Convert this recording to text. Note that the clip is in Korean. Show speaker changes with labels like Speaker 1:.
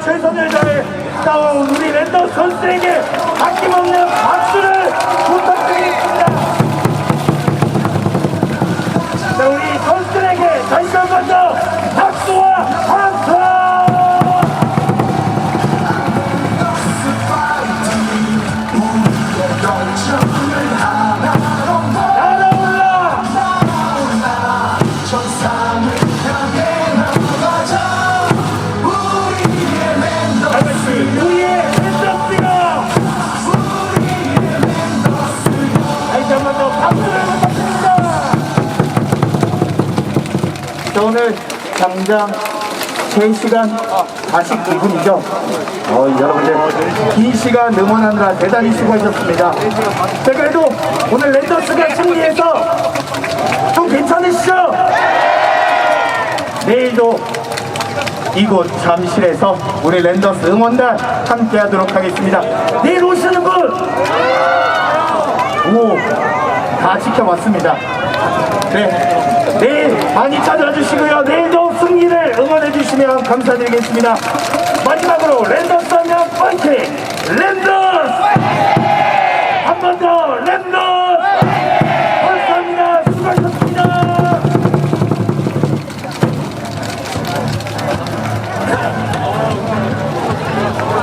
Speaker 1: 최선을 다해 싸운 우리 랜더 선수에게 아낌없는 박수를 부탁드리겠습니다. 자, 우리 선수들에게 다시 한번 더 박수와 함성! 한번 더 박수를 부탁드립니다.
Speaker 2: 자, 오늘 당장 3시간 42분이죠. 어, 여러분들 긴 시간 응원하느라 대단히 수고하셨습니다. 자, 그래도 오늘 랜더스가 승리해서 좀 괜찮으시죠? 내일도 이곳 잠실에서 우리 랜더스 응원단 함께 하도록 하겠습니다. 내일 오시는 분! 오, 다 지켜봤습니다. 네. 내일 많이 찾아주시고요. 내일도 승리를 응원해 주시면 감사드리겠습니다. 마지막으로 랜더 썸면 파이팅! 랜더